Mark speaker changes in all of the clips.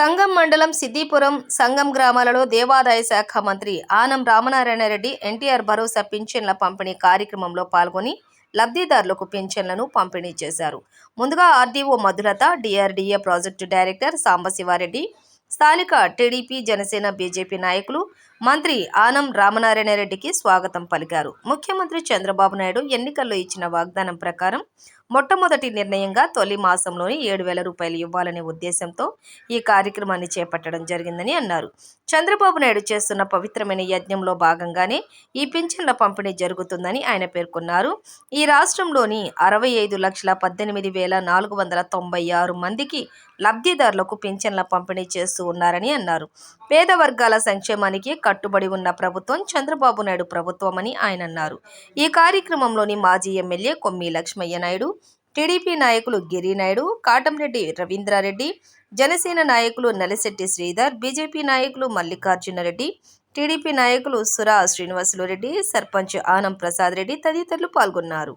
Speaker 1: సంగం మండలం సిద్దిపురం సంగం గ్రామాలలో దేవాదాయ శాఖ మంత్రి ఆనం రామనారాయణ రెడ్డి ఎన్టీఆర్ భరోసా పింఛన్ల పంపిణీ కార్యక్రమంలో పాల్గొని లబ్ధిదారులకు పింఛన్లను పంపిణీ చేశారు. ముందుగా RDO Madhulatha DRDA project director Sambasivareddy స్థానిక టీడీపీ జనసేన బీజేపీ నాయకులు మంత్రి ఆనం రామనారాయణ రెడ్డికి స్వాగతం పలికారు. ముఖ్యమంత్రి చంద్రబాబు నాయుడు ఎన్నికల్లో ఇచ్చిన వాగ్దానం ప్రకారం మొట్టమొదటి నిర్ణయంగా తొలి మాసంలోని ఏడు వేల రూపాయలు ఇవ్వాలనే ఉద్దేశంతో ఈ కార్యక్రమాన్ని చేపట్టడం జరిగిందని అన్నారు. చంద్రబాబు నాయుడు చేస్తున్న పవిత్రమైన యజ్ఞంలో భాగంగానే ఈ పింఛన్ల పంపిణీ జరుగుతుందని ఆయన పేర్కొన్నారు. ఈ రాష్ట్రంలోని అరవై ఐదు లక్షల పద్దెనిమిది వేల నాలుగు వందల తొంభై ఆరు మందికి లబ్ధిదారులకు పింఛన్ల పంపిణీ చేస్తూ ఉన్నారని అన్నారు. పేద వర్గాల సంక్షేమానికి కట్టుబడి ఉన్న ప్రభుత్వం చంద్రబాబు నాయుడు ప్రభుత్వమని ఆయన అన్నారు. ఈ కార్యక్రమంలోని మాజీ ఎమ్మెల్యే కొమ్మి లక్ష్మయ్య నాయుడు టీడీపీ నాయకులు గిరినాయుడు కాటంరెడ్డి రవీంద్రారెడ్డి జనసేన నాయకులు నలిశెట్టి శ్రీధర్ బీజేపీ నాయకులు మల్లికార్జునరెడ్డి టీడీపీ నాయకులు సురా శ్రీనివాసులు రెడ్డి సర్పంచ్ ఆనం ప్రసాద్ రెడ్డి తదితరులు పాల్గొన్నారు.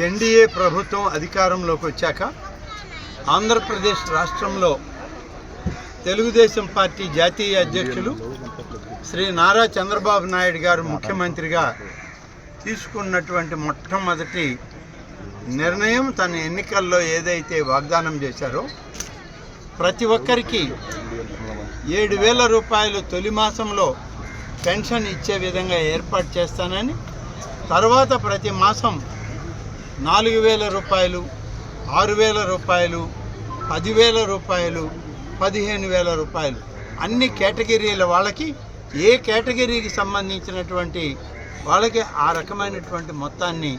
Speaker 2: ఎన్డీఏ ప్రభుత్వం అధికారంలోకి వచ్చాక ఆంధ్రప్రదేశ్ రాష్ట్రంలో తెలుగుదేశం పార్టీ జాతీయ అధ్యక్షులు శ్రీ నారా చంద్రబాబు నాయుడు గారు ముఖ్యమంత్రిగా తీసుకున్నటువంటి మొట్టమొదటి నిర్ణయం తన ఎన్నికల్లో ఏదైతే వాగ్దానం చేశారో ప్రతి ఒక్కరికి ఏడు వేల రూపాయలు తొలి మాసంలో పెన్షన్ ఇచ్చే విధంగా ఏర్పాటు చేస్తానని తర్వాత ప్రతి మాసం నాలుగు వేల రూపాయలు ఆరు వేల రూపాయలు పదివేల రూపాయలు పదిహేను వేల రూపాయలు. అన్ని కేటగిరీల వాళ్ళకి ఏ కేటగిరీకి సంబంధించినటువంటి వాళ్ళకి ఆ రకమైనటువంటి మొత్తాన్ని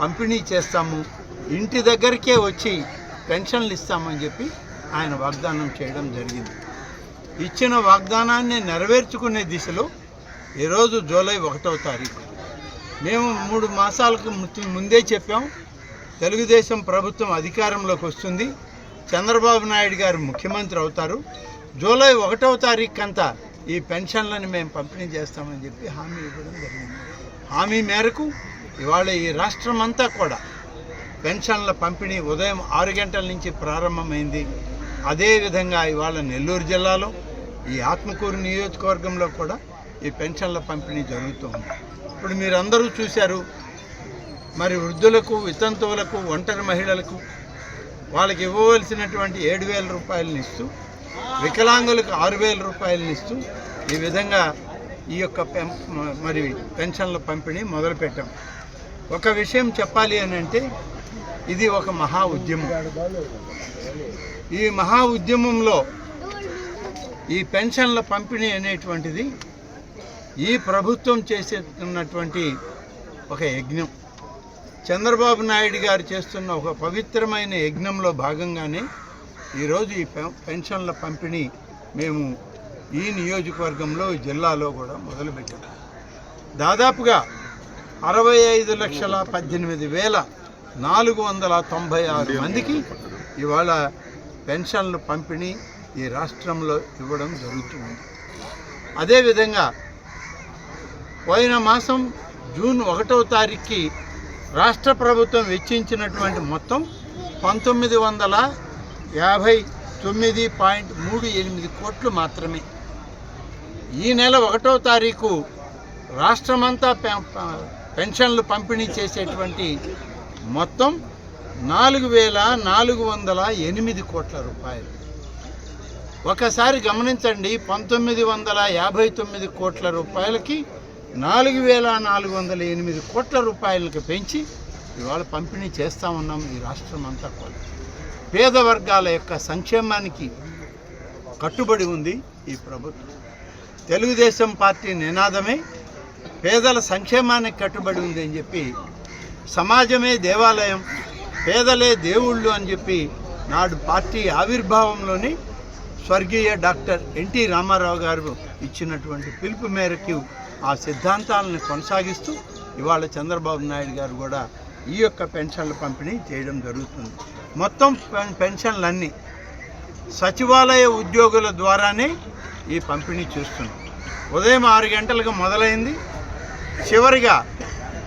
Speaker 2: పంపిణీ చేస్తాము. ఇంటి దగ్గరికే వచ్చి పెన్షన్లు ఇస్తామని చెప్పి ఆయన వాగ్దానం చేయడం జరిగింది. ఇచ్చిన వాగ్దానాన్ని నెరవేర్చుకునే దిశలో ఈరోజు జూలై ఒకటవ తారీఖు. మేము మూడు మాసాలకు ముందే చెప్పాం. తెలుగుదేశం ప్రభుత్వం అధికారంలోకి వస్తుంది. చంద్రబాబు నాయుడు గారు ముఖ్యమంత్రి అవుతారు. జూలై ఒకటవ తారీఖు అంతా ఈ పెన్షన్లను మేము పంపిణీ చేస్తామని చెప్పి హామీ ఇవ్వడం జరిగింది. హామీ మేరకు ఇవాళ ఈ రాష్ట్రం అంతా కూడా పెన్షన్ల పంపిణీ ఉదయం ఆరు గంటల నుంచి ప్రారంభమైంది. అదేవిధంగా ఇవాళ నెల్లూరు జిల్లాలో ఈ ఆత్మకూరు నియోజకవర్గంలో కూడా ఈ పెన్షన్ల పంపిణీ జరుగుతుంది. ఇప్పుడు మీరందరూ చూశారు మరి వృద్ధులకు వితంతువులకు ఒంటరి మహిళలకు వాళ్ళకి ఇవ్వవలసినటువంటి ఏడు వేల రూపాయలను ఇస్తూ వికలాంగులకు ఆరు వేల రూపాయలను ఇస్తూ ఈ విధంగా ఈ యొక్క పెం మరి పెన్షన్ల పంపిణీ మొదలుపెట్టాం. ఒక విషయం చెప్పాలి అని అంటే ఇది ఒక మహా ఉద్యమం. ఈ మహా ఉద్యమంలో ఈ పెన్షన్ల పంపిణీ అనేటువంటిది ఈ ప్రభుత్వం చేసేస్తున్నటువంటి ఒక యజ్ఞం. చంద్రబాబు నాయుడు గారు చేస్తున్న ఒక పవిత్రమైన యజ్ఞంలో భాగంగానే ఈరోజు ఈ పెన్షన్ల పంపిణీ మేము ఈ నియోజకవర్గంలో ఈ జిల్లాలో కూడా మొదలుపెట్టాం. దాదాపుగా అరవై ఐదు లక్షల పద్దెనిమిది వేల నాలుగు వందల తొంభై ఆరు మందికి ఇవాళ పెన్షన్లు పంపిణీ ఈ రాష్ట్రంలో ఇవ్వడం జరుగుతుంది. అదేవిధంగా పోయిన మాసం జూన్ ఒకటవ తారీఖుకి రాష్ట్ర ప్రభుత్వం వెచ్చించినటువంటి మొత్తం పంతొమ్మిది వందల యాభై తొమ్మిది పాయింట్ మూడు ఎనిమిది కోట్లు మాత్రమే. ఈ నెల ఒకటో తారీఖు రాష్ట్రమంతా పెన్షన్లు పంపిణీ చేసేటువంటి మొత్తం నాలుగు వేల నాలుగు వందల ఎనిమిది కోట్ల రూపాయలు. ఒకసారి గమనించండి పంతొమ్మిది వందల యాభై తొమ్మిది కోట్ల రూపాయలకి నాలుగు వేల నాలుగు వందల ఎనిమిది కోట్ల రూపాయలకు పెంచి ఇవాళ పంపిణీ చేస్తూ ఉన్నాం ఈ రాష్ట్రం అంతా కూడా. పేద వర్గాల యొక్క సంక్షేమానికి కట్టుబడి ఉంది ఈ ప్రభుత్వం. తెలుగుదేశం పార్టీ నినాదమే పేదల సంక్షేమానికి కట్టుబడి ఉంది అని చెప్పి సమాజమే దేవాలయం పేదలే దేవుళ్ళు అని చెప్పి నాడు పార్టీ ఆవిర్భావంలోని స్వర్గీయ డాక్టర్ ఎన్టీ రామారావు గారు ఇచ్చినటువంటి పిలుపు మేరకు ఆ సిద్ధాంతాలను కొనసాగిస్తూ ఇవాళ చంద్రబాబు నాయుడు గారు కూడా ఈ యొక్క పెన్షన్ల పంపిణీ చేయడం జరుగుతుంది. మొత్తం పెన్షన్లన్నీ సచివాలయ ఉద్యోగుల ద్వారానే ఈ పంపిణీ చేస్తున్నాం. ఉదయం ఆరు గంటలకు మొదలైంది. చివరిగా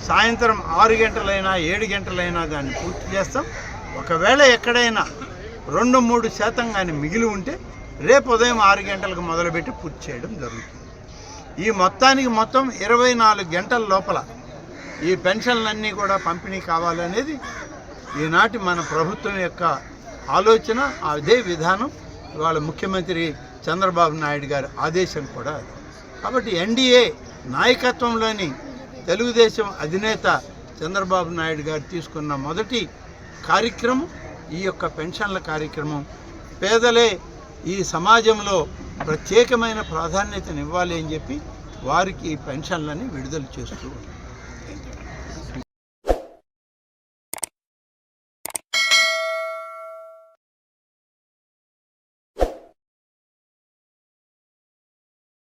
Speaker 2: సాయంత్రం ఆరు గంటలైనా ఏడు గంటలైనా దాన్ని పూర్తి చేస్తాం. ఒకవేళ ఎక్కడైనా రెండు మూడు శాతం కానీ మిగిలి ఉంటే రేపు ఉదయం ఆరు గంటలకు మొదలుపెట్టి పూర్తి చేయడం జరుగుతుంది. ఈ మొత్తానికి మొత్తం ఇరవై నాలుగు గంటల లోపల ఈ పెన్షన్లన్నీ కూడా పంపిణీ కావాలనేది ఈనాటి మన ప్రభుత్వం యొక్క ఆలోచన అదే విధానం. ఇవాళ ముఖ్యమంత్రి చంద్రబాబు నాయుడు గారి ఆదేశం కూడా అది. కాబట్టి ఎన్డీఏ నాయకత్వంలోని తెలుగుదేశం అధినేత చంద్రబాబు నాయుడు గారు తీసుకున్న మొదటి కార్యక్రమం ఈ యొక్క పెన్షన్ల కార్యక్రమం. పేదలే ఈ సమాజంలో ప్రత్యేకమైన ప్రాధాన్యతనివ్వాలి అని చెప్పి వారికి ఈ పెన్షన్లని విడుదల చేస్తూ